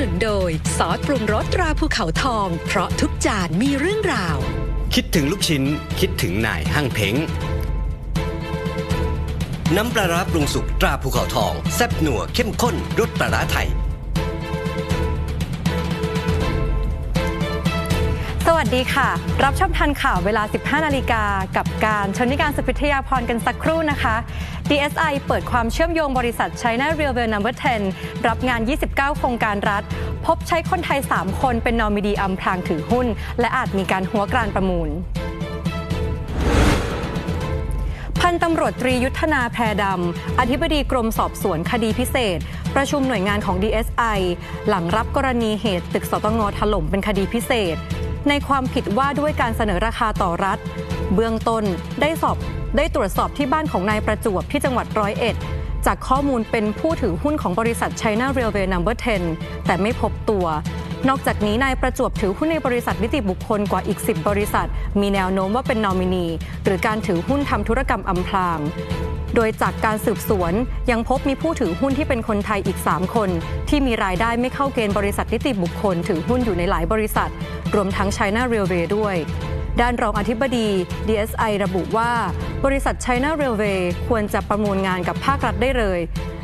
นุนโดย ซอสปรุงรสตราภูเขาทอง เพราะทุกจานมีเรื่องราว คิดถึงลูกชิ้น คิดถึงนายห้างเพ้งน้ำปลาร้าปรุงสุกตราภูเขาทอง แซ่บหนัวเข้มข้นรสปลาร้าไทย สวัสดีค่ะ รับชมทันข่าวเวลา 15 นาฬิกา กับการชนิการสุพิทยาพรกันสักครู่นะคะ DSI เปิดความเชื่อมโยงบริษัท China r e a l w a l No. 10 รับงาน 29 โครงการรัฐ พบใช้คนไทย 3 คนเป็นนอมินีอำพรางถือหุ้น และอาจมีการหัวกรานประมูลพันตำรวจตรียุทธนาแพรดำ อธิบดีกรมสอบสวนคดีพิเศษ ประชุมหน่วยงานของ DSI หลังรับกรณีเหตุตึกสตงถล่มเป็นคดีพิเศษ ในความผิดว่าด้วยการเสนอราคาต่อรัฐ เบื้องต้นได้สอบได้ตรวจสอบที่บ้านของนายประจวบที่จังหวัดร้อยเอ็ด จากข้อมูลเป็นผู้ถือหุ้นของบริษัท China Railway No. 10 แต่ไม่พบตัวนอกจากนี้นายประจวบถือหุ้นในบริษัทนิติบุคคลกว่าอีก 10 บริษัท มีแนวโน้มว่าเป็นนอมินี หรือการถือหุ้นทำธุรกรรมอำพราง โดยจากการสืบสวนยังพบมีผู้ถือหุ้นที่เป็นคนไทยอีก 3 คน ที่มีรายได้ไม่เข้าเกณฑ์บริษัทนิติบุคคลถือหุ้นอยู่ในหลายบริษัท รวมทั้ง China Railway ด้วยด้านรองอธิบดี DSI ระบุว่า บริษัท China Railway ควรจะประมูลงานกับภาครัฐได้เลย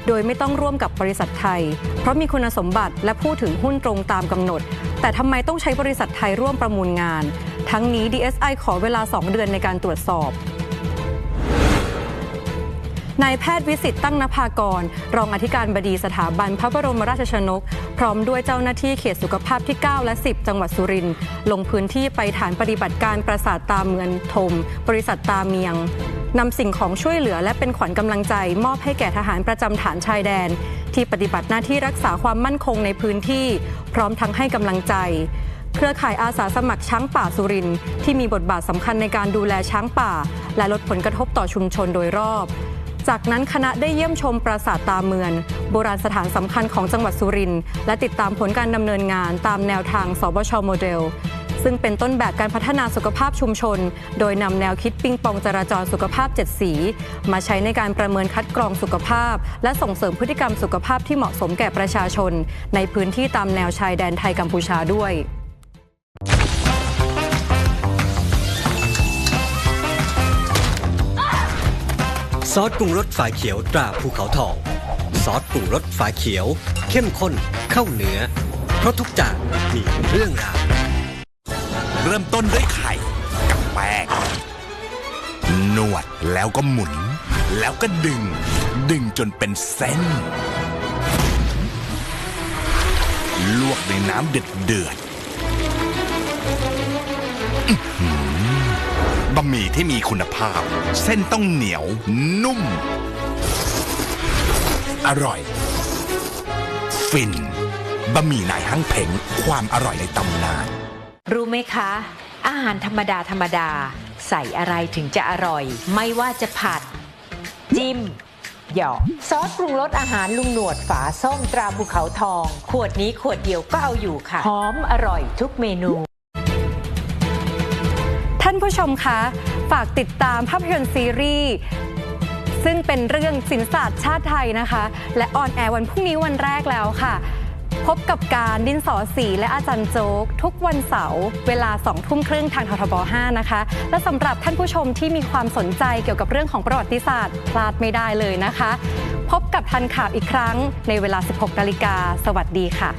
โดยไม่ต้องร่วมกับบริษัทไทย เพราะมีคุณสมบัติและผู้ถือหุ้นตรงตามกำหนด แต่ทำไมต้องใช้บริษัทไทยร่วมประมูลงาน ทั้งนี้ DSI ขอเวลา 2 เดือนในการตรวจสอบ นายแพทย์วิสิตตั้งนภากร รองอธิการบดีสถาบันพระบรมราชชนก พร้อมด้วยเจ้าหน้าที่เขตสุขภาพที่ 9 และ 10 จังหวัดสุรินทร์ลงพื้นที่ไปฐานปฏิบัติการประสาทตาเมืองทม บริษัทตาเมียงนำสิ่งของช่วยเหลือและเป็นขวัญกำลังใจ มอบให้แก่ทหารประจำฐานชายแดน ที่ปฏิบัติหน้าที่รักษาความมั่นคงในพื้นที่ พร้อมทั้งให้กำลังใจเครือข่ายอาสาสมัครช้างป่าสุรินทร์ที่มีบทบาทสำคัญในการดูแลช้างป่า และลดผลกระทบต่อชุมชนโดยรอบ จากนั้นคณะได้เยี่ยมชมปราสาทตาเมืองโบราณสถานสำคัญของจังหวัดสุรินทร์และติดตามผลการดำเนินงานตามแนวทางสบชโมเดล ซึ่งเป็นต้นแบบการพัฒนาสุขภาพชุมชน โดยนำแนวคิดปิงปองจราจรสุขภาพ 7 สี มาใช้ในการประเมินคัดกรองสุขภาพ และส่งเสริมพฤติกรรมสุขภาพที่เหมาะสมแก่ประชาชน ในพื้นที่ตามแนวชายแดนไทยกัมพูชาด้วย ซอสปรุงรสฝาเขียวตราภูเขาทอง ซอสปรุงรสฝาเขียว เข้มข้นเข้าเนื้อ เพราะทุกจานมีเรื่องราวเริ่มต้นด้วยไข่กับแป้งนวดแล้วก็หมุน แล้วก็ดึง ดึงจนเป็นเส้น ลวกในน้ำเดือดเดือด บะหมี่ที่มีคุณภาพ เส้นต้องเหนียว นุ่ม อร่อย ฟิน บะหมี่นายห้างเพ็งความอร่อยในตำนาน รู้ไหมคะ อาหารธรรมดาธรรมดา ใส่อะไรถึงจะอร่อย ไม่ว่าจะผัด จิ้มหยอกซอสปรุงรสอาหารลุงหนวดฝาส้มตราภูเขาทอง ขวดนี้ขวดเดียวก็เอาอยู่ค่ะ หอมอร่อยทุกเมนู ท่านผู้ชมคะ ฝากติดตามภาพยนตร์ซีรีส์ซึ่งเป็นเรื่องสินศาสตร์ชาติไทยนะคะ และออนแอร์วันพรุ่งนี้วันแรกแล้วค่ะ พบกับการดินสอสีและอาจารย์โจ๊ก ทุกวันเสาร์เวลา2ทุ่มครึ่งทางททบ 5 นะคะ และสำหรับท่านผู้ชมที่มีความสนใจเกี่ยวกับเรื่องของประวัติศาสตร์ พลาดไม่ได้เลยนะคะ พบกับทันข่าวอีกครั้งในเวลา 16นาฬิกาสวัสดีค่ะ